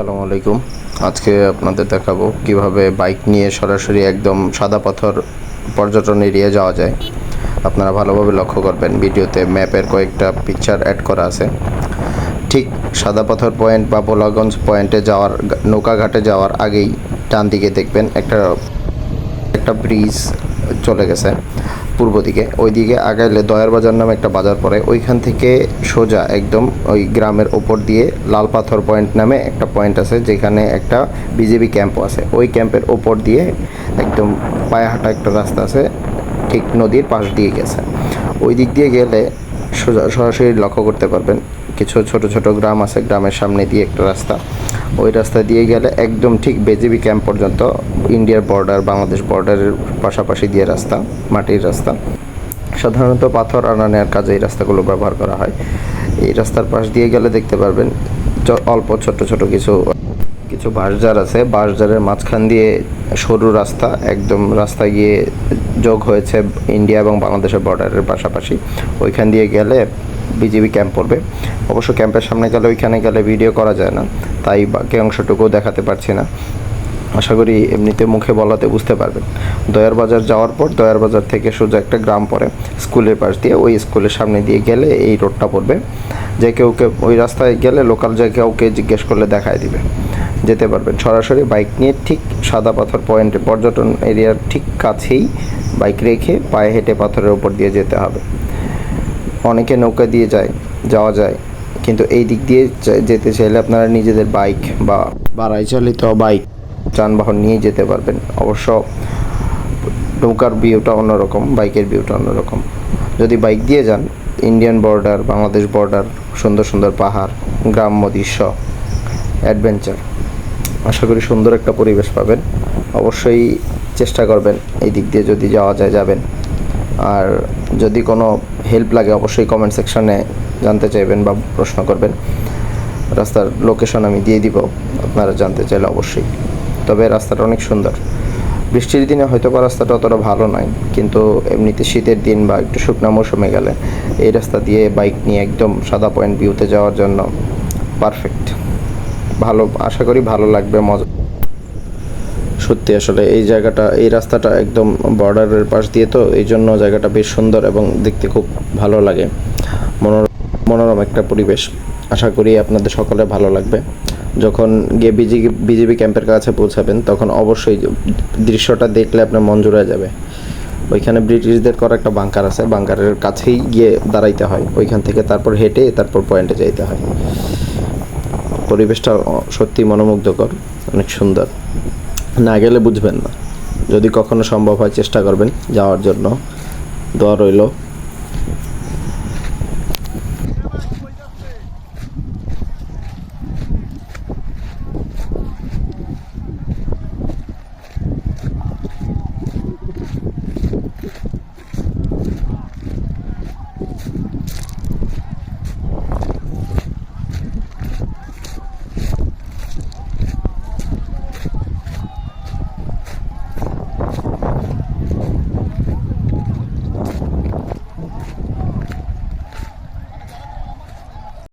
আসসালামু আলাইকুম। আজকে আপনাদের দেখাবো কীভাবে বাইক নিয়ে সরাসরি একদম সাদা পাথর পর্যটন এরিয়া যাওয়া যায়। আপনারা ভালোভাবে লক্ষ্য করবেন, ভিডিওতে ম্যাপের কয়েকটা পিকচার অ্যাড করা আছে। ঠিক সাদা পাথর পয়েন্ট বা পোলাগঞ্জ পয়েন্টে যাওয়ার নৌকাঘাটে যাওয়ার আগেই ডান দিকে দেখবেন একটা একটা ব্রিজ চলে গেছে। পূর্ব দিকে। ওইদিকে আগাইলে দয়ার বাজার নামে একটা বাজার পড়ে। ওইখান থেকে সোজা একদম ওই গ্রামের ওপর দিয়ে লাল পাথর পয়েন্ট নামে একটা পয়েন্ট আছে, যেখানে একটা বিজেপি ক্যাম্পও আছে। ওই ক্যাম্পের ওপর দিয়ে একদম পায়ে হাঁটা একটা রাস্তা আছে, ঠিক নদীর পাশ দিয়ে গেছে। ওই দিক দিয়ে গেলে সোজা সরাসরি লক্ষ্য করতে পারবেন, কিছু ছোট ছোট গ্রাম আছে, গ্রামের সামনে দিয়ে একটা রাস্তা। ওই রাস্তা দিয়ে গেলে একদম ঠিক বেজিবি ক্যাম্প পর্যন্ত, ইন্ডিয়ার বর্ডার বাংলাদেশ বর্ডারের পাশাপাশি দিয়ে রাস্তা, মাটির রাস্তা। সাধারণত পাথর আনা নেওয়ার কাজে এই রাস্তাগুলো ব্যবহার করা হয়। এই রাস্তার পাশ দিয়ে গেলে দেখতে পারবেন অল্প ছোট ছোট কিছু কিছু বাঁশঝাড় আছে। বাঁশঝাড়ের মাঝখান দিয়ে সরু রাস্তা, একদম রাস্তা গিয়ে যোগ হয়েছে ইন্ডিয়া এবং বাংলাদেশের বর্ডারের পাশাপাশি। ওইখান দিয়ে গেলে বিজিবি ক্যাম্প পড়বে অবশ্য ক্যাম্পের সামনে গেলে ওইখানে গেলে ভিডিও করা যায় না। তাই বাকি অংশটুকুও দেখাতে পারছি না। আশা করি এমনিতে মুখে বলাতে বুঝতে পারবেন। দয়ার বাজার যাওয়ার পর দয়ার বাজার থেকে সোজা একটা গ্রাম পড়ে। স্কুলের পাশ দিয়ে ওই স্কুলের সামনে দিয়ে গেলে এই রোডটা পড়বে। যে কেউ ওই রাস্তায় গেলে লোকাল যে কাউকে জিজ্ঞেস করলে দেখায় দিবে। যেতে পারবেন। সরাসরি বাইক নিয়ে ঠিক সাদা পাথর পয়েন্টে পর্যটন এরিয়ার ঠিক কাছেই বাইক রেখে পায়ে হেঁটে পাথরের উপর দিয়ে যেতে হবে। অনেকে নৌকা দিয়ে যায় যাওয়া যায়। কিন্তু এই দিক দিয়ে যেতে চাইলে আপনারা নিজেদের বাইক বা বাড়াই চালিত বাইক। যানবাহন নিয়ে যেতে পারবেন। অবশ্য নৌকার ভিউটা অন্যরকম বাইকের ভিউটা অন্যরকম। যদি বাইক দিয়ে যান ইন্ডিয়ান বর্ডার বাংলাদেশ বর্ডার সুন্দর সুন্দর পাহাড় গ্রাম্য দৃশ্য অ্যাডভেঞ্চার আশা করি সুন্দর একটা পরিবেশ পাবেন। অবশ্যই চেষ্টা করবেন এই দিক দিয়ে যদি যাওয়া যায় যাবেন। আর যদি কোনো হেল্প লাগে, অবশ্যই কমেন্ট সেকশনে জানতে চাইবেন বা প্রশ্ন করবেন। রাস্তার লোকেশন আমি দিয়ে দিব, আপনারা জানতে চাইলে অবশ্যই। তবে রাস্তাটা অনেক সুন্দর। বৃষ্টির দিনে হয়তো বা রাস্তাটা অতটা ভালো নয়, কিন্তু এমনিতে শীতের দিন বা একটু শুকনো মৌসুমে গেলে এই রাস্তা দিয়ে বাইক নিয়ে একদম সাদা পয়েন্ট ভিউতে যাওয়ার জন্য পারফেক্ট ভালো, আশা করি ভালো লাগবে, মজা সত্যি আসলে এই জায়গাটা, এই রাস্তাটা একদম বর্ডারের পাশ দিয়ে তো, এই জন্য জায়গাটা বেশ সুন্দর এবং দেখতে খুব ভালো লাগে। মনোর, মনোরম একটা পরিবেশ। আশা করি আপনাদের সকলে ভালো লাগবে। যখন গিয়ে বিজি বিজেপি ক্যাম্পের কাছে পৌঁছাবেন, তখন অবশ্যই দৃশ্যটা দেখলে আপনার মন জুড়ে যাবে। ওইখানে ব্রিটিশদের করা একটা বাংকার আছে বাংকারের কাছেই গিয়ে দাঁড়াইতে হয়। ওইখান থেকে তারপর হেঁটে, তারপর পয়েন্টে যাইতে হয়। পরিবেশটা সত্যি মনোমুগ্ধকর, অনেক সুন্দর। না গেলে বুঝবেন না। যদি কখনো সম্ভব হয় চেষ্টা করবেন যাওয়ার জন্য। দোয়া রইল।